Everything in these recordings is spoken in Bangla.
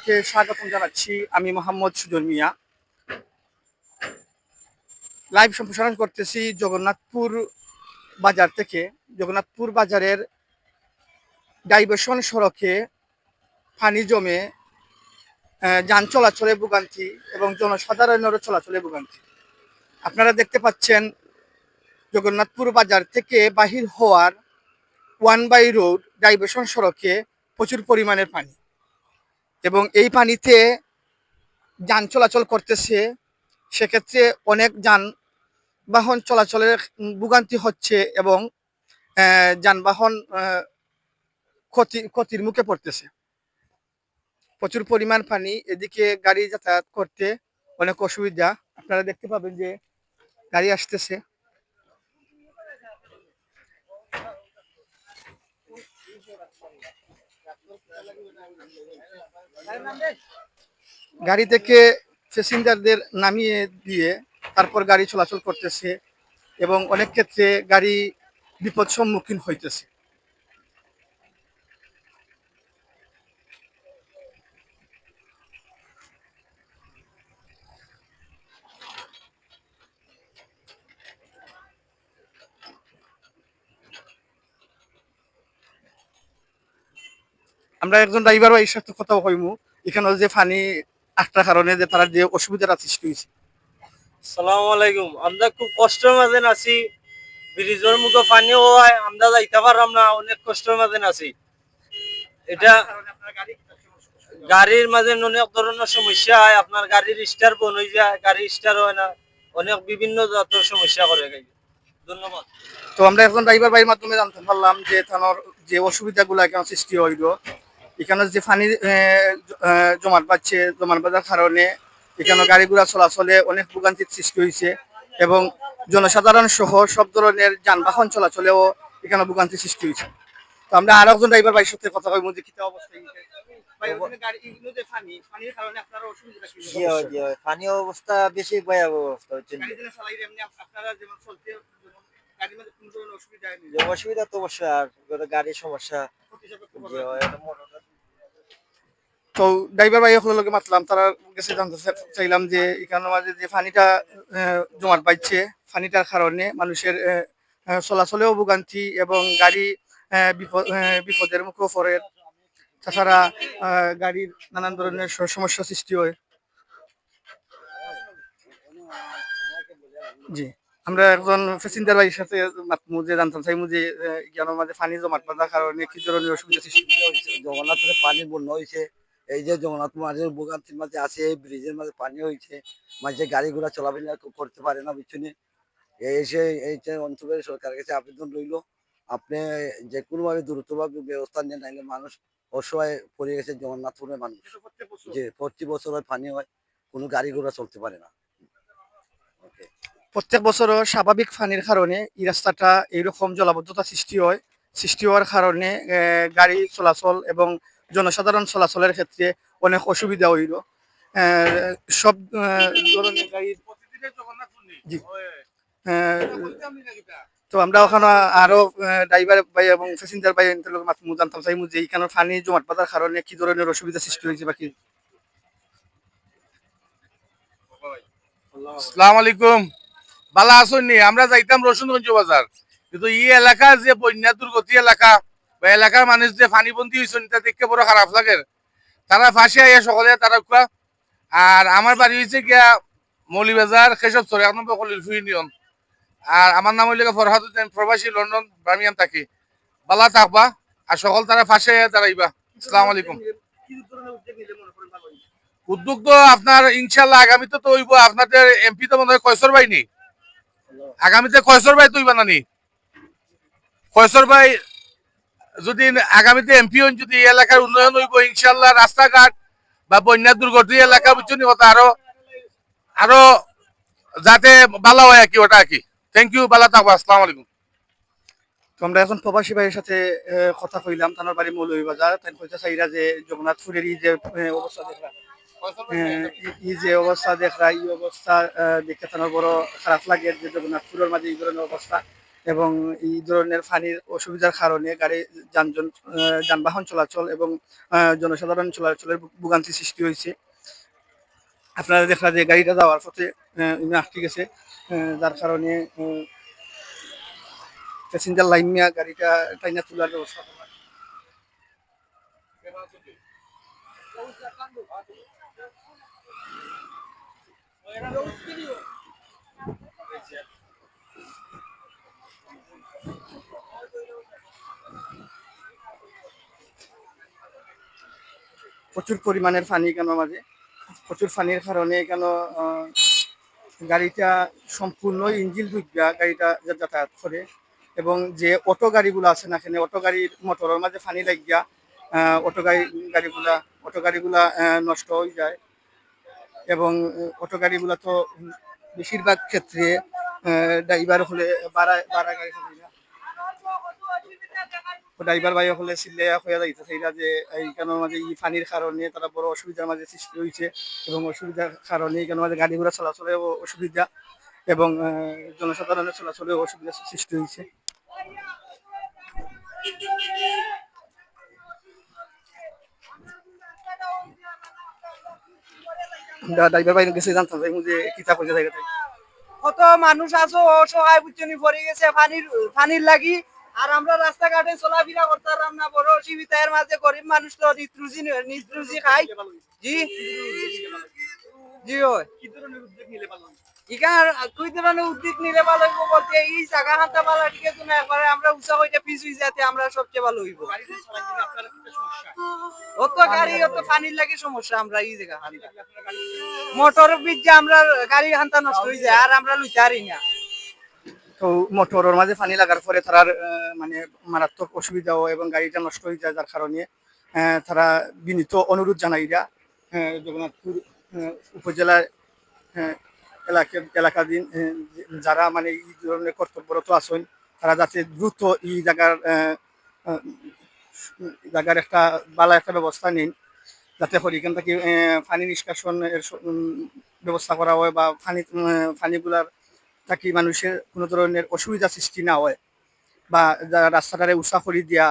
থেকে স্বাগতম জানাচ্ছি। আমি মোহাম্মদ সুজন মিয়া। লাইভ সম্প্রসারণ করতেছি জগন্নাথপুর বাজার থেকে। জগন্নাথপুর বাজারের ডাইভার্সন সড়কে পানি জমে যান চলাচলে ভোগান্তি এবং জনসাধারণেরও চলাচলে ভোগান্তি। আপনারা দেখতে পাচ্ছেন জগন্নাথপুর বাজার থেকে বাহির হওয়ার ওয়ান বাই রোড ডাইভার্সন সড়কে প্রচুর পরিমাণের পানি। এবং এই পানিতে যান চলাচল করতেছে সেক্ষেত্রে অনেক যানবাহন চলাচলের উম, ভোগান্তি হচ্ছে এবং যানবাহন ক্ষতি ক্ষতির মুখে পড়তেছে। প্রচুর পরিমাণ পানি এদিকে গাড়ি যাতায়াত করতে অনেক অসুবিধা। আপনারা দেখতে পাবেন যে গাড়ি আসতেছে। গাড়ি থেকে প্যাসেঞ্জারদের নামিয়ে দিয়ে তারপর গাড়ি চলাচল করতেছে এবং অনেক ক্ষেত্রে গাড়ি বিপদ সম্মুখীন হইতেছে। আমরা একজন ড্রাইভার ভাইয়ের সাথে কথা কইমু। এখানে যে পানি আটটার কারণে যে তারা যে অসুবিধাটা সৃষ্টি হয়েছে। সালাম আলাইকুম। আমরা খুব কষ্টের মাঝে আছি ব্রিজের মুখে পানি হওয়ায় আমরা যাইতে পারলাম না অনেক কষ্টের মাঝে আছি এটা গাড়ির মাঝে অনেক ধরনের সমস্যা হয়। আপনার গাড়ির স্টার বন হয়ে যায় গাড়ি স্টার হয় না। অনেক বিভিন্ন জাতের সমস্যা করে ধন্যবাদ। তো আমরা একজন ড্রাইভার ভাইয়ের মাধ্যমে জানতে পারলাম যে তানোর যে অসুবিধাগুলো এখানে সৃষ্টি হইল। এখানে যে পানি জমাট পাচ্ছে জমাট বাঁধার কারণে এখানে গাড়ি ঘোড়া চলাচলে অনেক ভোগান্তির সৃষ্টি হয়েছে এবং জনসাধারণ সহ সব ধরনের যানবাহন চলাচলেও এখানে ভোগান্তি সৃষ্টি হয়েছে তো আমরা আর একজন ড্রাইভার ভাইয়ের সাথে কথা কইব যে কিতা অবস্থা পানি, বেশি ভয়াবহ অবস্থা হচ্ছে। মধ্যে অসুবিধা তো অবশ্যই আর গাড়ির সমস্যা তো ড্রাইভার ভাই হলো লোকে মাতলাম তারা কাছে জানতে চাইলাম যে এখানে মাঝে যে পানিটা জমাট পাইছে পানিটার কারণে মানুষের চলাচলেও ভোগান্তি এবং গাড়ি বিপদ বিপদের মুখেও পড়ে। তাছাড়া গাড়ির নানান ধরনের সমস্যা সৃষ্টি হয়। জি আমরা একজন প্যাসেঞ্জার ভাইয়ের সাথে যে জানতাম চাইমু যে আহ, মাঝে পানি জমাট বাঁধার কারণে কি ধরনের অসুবিধা সৃষ্টি হয়? জগন্নাথের পানি বন্যা হয়েছে। এই যে জগন্নাথ মাঝে ভোগান্তির মাঝে আছে ব্রিজের মাঝে পানি হয়েছে, মাঝে গাড়ি ঘোড়া চলাফেরা করতে পারে না পিছনে। এসে এই অঞ্চলের সরকারের কাছে আবেদন রইল, আপনি যে কোনো ভাবে দ্রুতভাবে ব্যবস্থা নেন নাইলে মানুষ অসহায় পড়ে গেছে জগন্নাথপুরের মানুষ। যে প্রতি বছর পানি হয়, কোনো গাড়ি ঘোড়া চলতে পারে না। প্রত্যেক বছরও স্বাভাবিক পানির কারণে এই রাস্তাটা এইরকম জলাবদ্ধতা সৃষ্টি হয়। সৃষ্টি হওয়ার কারণে গাড়ি চলাচল এবং জনসাধারণ চলাচলের ক্ষেত্রে অনেক অসুবিধা হইল। সব ধরনের জি। তো আমরা ওখানে আরও ড্রাইভার ভাই এবং প্যাসেঞ্জার ভাই জানতাম চাইমু যে এখানে পানি জমাট বাঁধার কারণে কি ধরনের অসুবিধা সৃষ্টি হয়েছে বাকি আলাইকুম। বালা আমরা যাইতাম রসুনগঞ্জ বাজার। কিন্তু এই এলাকা যে বন্যা দুর্গতি এলাকা বা এলাকার মানুষ যে ফানিবন্দি হয়েছেন তা দেখতে বড় খারাপ লাগে। তারা ফাঁসে আইয়া সকলে তারা কুয়া আর আমার বাড়ি হয়েছে গিয়া মৌলিবাজার, কেশব চরে, এক নম্বর কলির ইউনিয়ন। আর আমার নাম হইলে ফরহাদ উদ্দিন প্রবাসী লন্ডন বার্মিয়াম থাকি। বালা থাকবা, আর সকল তারা ফাঁসে আইয়া দাঁড়াইবা। আসসালামু আলাইকুম। উদ্যোগ হইবে? তো আপনার ইনশাল্লাহ আগামীতে তো হইব। আপনাদের এমপি তো মনে হয় কয়সর ভাই নি। আগামীতে কয়সর ভাই তুই বানানি কয়সর ভাই যদি আগামীতে এমপিওন যদি এই এলাকার উন্নয়ন হইব ইনশাল্লাহ রাস্তাঘাট বা বন্যা দুর্গতি এলাকা বুঝছেন কথা আরও আরও যাতে ভালো হয় আর কি, ওটা আর কি। থ্যাংক ইউ ভালো থাকব আসসালামু আলাইকুম। আমরা এখন প্রবাসী ভাইয়ের সাথে কথা কইলাম তার বাড়ি মৌলভীবাজার। তাই কইতে যে জগন্নাথপুরের এই যে অবস্থা এই- এই যে অবস্থা দেখরা এই অবস্থা দেখে তার বড় খারাপ লাগে যে জগন্নাথপুরের মাঝে এই ধরনের অবস্থা। এবং এই ধরনের পানির অসুবিধার কারণে গাড়ি যানজন যানবাহন চলাচল এবং জনসাধারণ চলাচলের ভোগান্তি সৃষ্টি হয়েছে আপনারা দেখা যে গাড়িটা যাওয়ার পথে আটকে গেছে যার কারণে প্যাসেঞ্জার লাইন গাড়িটা টাইনা তোলার ব্যবস্থা করা। প্রচুর পরিমাণের পানি কেন মাঝে প্রচুর পানির কারণে কেন গাড়িটা সম্পূর্ণ ইঞ্জিন ডুববা গাড়িটা যাতায়াত করে এবং যে অটো গাড়িগুলো আছে না এখানে অটো গাড়ির মোটরের মাঝে পানি লাগিয়া অটো গাড়ি, গাড়িগুলা, অটো গাড়িগুলা নষ্ট হয়ে যায় এবং অটো গাড়িগুলা তো বেশিরভাগ ক্ষেত্রে ড্রাইভার হলে বাড়া বাড়া গাড়ি ড্রাইভার ভাই হলে সিলে হয়ে যাইতেছে, এরা যে এই কেন মাঝে এই পানির কারণে তারা বড় অসুবিধার মাঝে সৃষ্টি হয়েছে এবং অসুবিধার কারণে কেন মাঝে গাড়ি ঘোড়া চলাচলে অসুবিধা এবং জনসাধারণের চলাচলে অসুবিধা সৃষ্টি হয়েছে ড্রাইভার ভাই গেছে জানতাম ভাই যে কিতা কইতে থাকে কত মানুষ আছো, অসহায়, বুঝছনি, পড়ে গেছে, পানির পানির লাগি আর আমরা রাস্তাঘাটে চলাফেরা করতাম না, বড় মাঝে গরিব মানুষ তো নিত্রুজি নিত্রুজি খাই জি। জি আমরা পিছ গাড়ি লাগে সমস্যা আমরা এই জায়গা মোটর বিদ্যা আমরা গাড়ি হান্তা নষ্ট হয়ে যায়, আর আমরা পারি না। তো মোটরের মাঝে পানি লাগার পরে তার মানে মারাত্মক অসুবিধা হয় এবং গাড়িটা নষ্ট হয়ে যায় যার কারণে তারা বিনীত অনুরোধ জানাইরা জগন্নাথপুর আহ, এলাকা এলাকাধীন যারা মানে এই ধরনের কর্তব্যরত আছেন তারা যাতে দ্রুত এই জায়গার জায়গার একটা বালা একটা ব্যবস্থা নিন যাতে করে এখান থেকে পানি নিষ্কাশনের ব্যবস্থা করা হয় বা পানি পানিগুলার থাকি মানুষের কোনো ধরনের অসুবিধা সৃষ্টি না হয় বা যারা রাস্তাটারে উষা করে দিয়া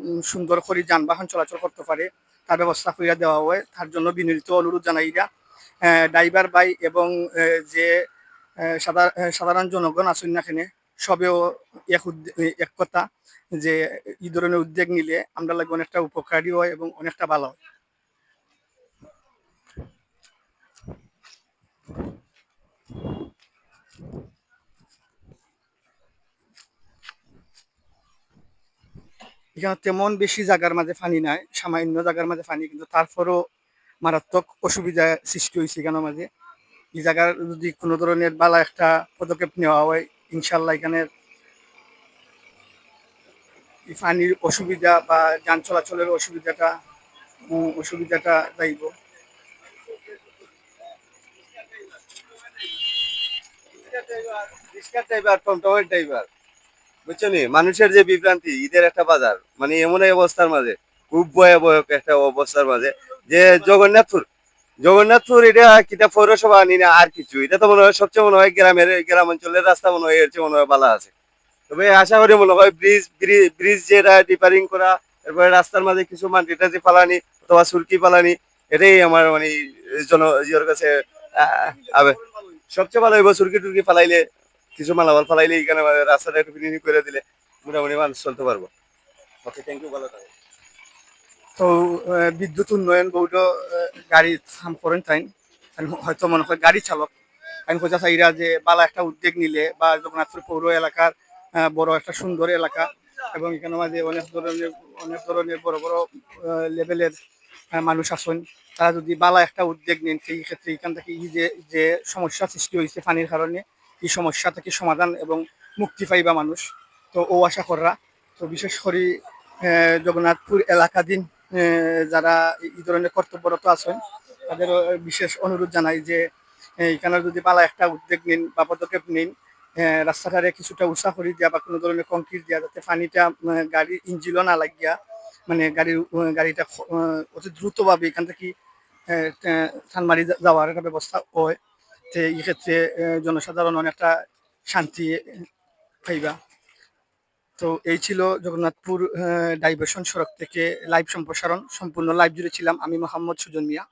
উম, সুন্দর করে যানবাহন চলাচল করতে পারে তার ব্যবস্থা করে দেওয়া হয়। তার জন্য বিনীত অনুরোধ জানাইরা ড্রাইভার বাই এবং যে সাধারণ জনগণ আছেন না এখানে সবেও এক এক কথা যে এই ধরনের উদ্যোগ নিলে আমরা লাগে অনেকটা উপকারী হয় এবং অনেকটা ভালো হয়। এখানে তেমন বেশি জায়গার মাঝে পানি নাই, সামান্য জায়গার মাঝে পানি, কিন্তু তারপরও মারাত্মক অসুবিধা সৃষ্টি হয়েছে এখানে মাঝে। এই জায়গার যদি কোনো ধরনের বালা একটা পদক্ষেপ নেওয়া হয় ইনশাল্লাহ এখানে এই পানির অসুবিধা বা যান চলাচলের অসুবিধাটা অসুবিধাটা যাইব। মানুষের যে বিভ্রান্তি, ঈদের একটা বাজার মানে এমন অবস্থার মাঝে, খুব ভয়াবহ একটা অবস্থার মাঝে, যে জগন্নাথপুর জগন্নাথপুর এটা কিতা পৌরসভা আনি না, আর কিছু। এটা তো মনে হয় সবচেয়ে মনে হয় গ্রামের গ্রাম অঞ্চলের রাস্তা মনে হয় এর চেয়ে মনে হয় ভালো আছে। তবে আশা করি মনে হয় ব্রিজ ব্রিজ যেটা রিপেয়ারিং করা, এরপরে রাস্তার মাঝে কিছু মাটি টাটি পালানি অথবা সুরকি পালানি এটাই আমার মানে জন, ইয়ের কাছে সবচেয়ে ভালো হইব সুরকি টুরকি ফালাইলে, কিছু মালামাল ফালাইলে এখানে মানে রাস্তাটা একটু ফিনিশিং করে দিলে মোটামুটি মানুষ চলতে পারব। ওকে থ্যাংক ইউ ভালো থাকো তো বিদ্যুৎ উন্নয়ন বোর্ড গাড়ি থাম করেন তাই হয়তো মনে হয় গাড়ি চালক। আমি কোথা চাইরা যে বালা একটা উদ্যোগ নিলে বা জগন্নাথপুর পৌর এলাকার বড় একটা সুন্দর এলাকা এবং এখানে মাঝে অনেক ধরনের অনেক ধরনের বড় বড় লেভেলের মানুষ আছেন, তারা যদি বালা একটা উদ্যোগ নেন, সেই ক্ষেত্রে এখান থেকে এই যে যে সমস্যা সৃষ্টি হয়েছে পানির কারণে, এই সমস্যা থেকে সমাধান এবং মুক্তি পাইবা মানুষ। তো ও আশা করা তো বিশেষ করে জগন্নাথপুর এলাকাধীন যারা এই ধরনের কর্তব্যরত আছেন তাদের বিশেষ অনুরোধ জানাই যে এখানে যদি পালা একটা উদ্যোগ নিন বা পদক্ষেপ নিন রাস্তাটারে কিছুটা উৎসাহ করে দেওয়া বা কোনো ধরনের কংক্রিট দেওয়া যাতে পানিটা গাড়ির ইঞ্জিনও না লাগিয়া মানে গাড়ির গাড়িটা অতি দ্রুতভাবে এখান থেকে থানমারি যাওয়ার একটা ব্যবস্থা হয়। তো, এক্ষেত্রে জনসাধারণ অনেকটা শান্তি পাইবা। তো এই ছিল জগন্নাথপুর ডাইভার্সন সড়ক থেকে লাইভ সম্প্রসারণ। সম্পূর্ণ লাইভ জুড়ে ছিলাম আমি, মোহাম্মদ সুজন মিয়া।